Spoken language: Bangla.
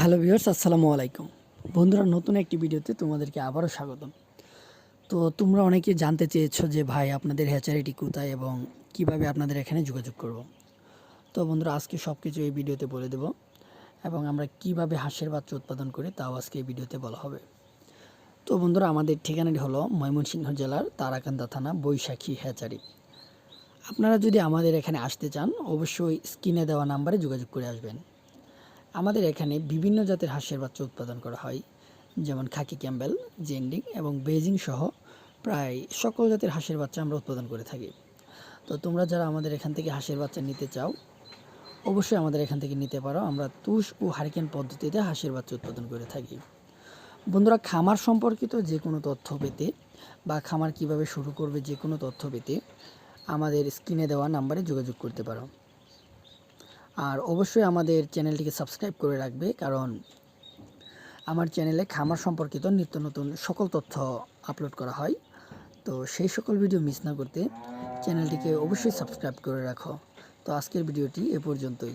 হ্যালো ভিউয়ার্স, আসসালামু আলাইকুম। বন্ধুরা, নতুন একটি ভিডিওতে তোমাদেরকে আবারও স্বাগতম। তো তোমরা অনেকে জানতে চেয়েছো যে, ভাই, আপনাদের হ্যাচারিটি কোথায় এবং কীভাবে আপনাদের এখানে যোগাযোগ করব। তো বন্ধুরা, আজকে সব কিছু এই ভিডিওতে বলে দেব এবং আমরা কীভাবে হাঁসের বাচ্চা উৎপাদন করি তাও আজকে এই ভিডিওতে বলা হবে। তো বন্ধুরা, আমাদের ঠিকানাটি হলো ময়মনসিংহ জেলার তারাকান্দা থানা, বৈশাখী হ্যাচারি। আপনারা যদি আমাদের এখানে আসতে চান, অবশ্যই স্ক্রিনে দেওয়া নাম্বারে যোগাযোগ করে আসবেন। আমাদের এখানে বিভিন্ন জাতের হাঁসের বাচ্চা উৎপাদন করা হয়, যেমন খাকি ক্যাম্বেল, জেন্ডিং এবং বেজিং সহ প্রায় সকল জাতের হাঁসের বাচ্চা আমরা উৎপাদন করে থাকি। তো তোমরা যারা আমাদের এখান থেকে হাঁসের বাচ্চা নিতে চাও, অবশ্যই আমাদের এখান থেকে নিতে পারো। আমরা তুষ ও হারিকেন পদ্ধতিতে হাঁসের বাচ্চা উৎপাদন করে থাকি। বন্ধুরা, খামার সম্পর্কিত যে কোনো তথ্য পেতে বা খামার কীভাবে শুরু করবে যে কোনো তথ্য পেতে আমাদের স্ক্রিনে দেওয়া নাম্বারে যোগাযোগ করতে পারো। আর অবশ্যই আমাদের চ্যানেলটিকে সাবস্ক্রাইব করে রাখবে, কারণ আমার চ্যানেলে খামার সম্পর্কিত নিত্য নতুন সকল তথ্য আপলোড করা হয়। তো সেই সকল ভিডিও মিস না করতে চ্যানেলটিকে অবশ্যই সাবস্ক্রাইব করে রাখো। তো আজকের ভিডিওটি এ পর্যন্তই।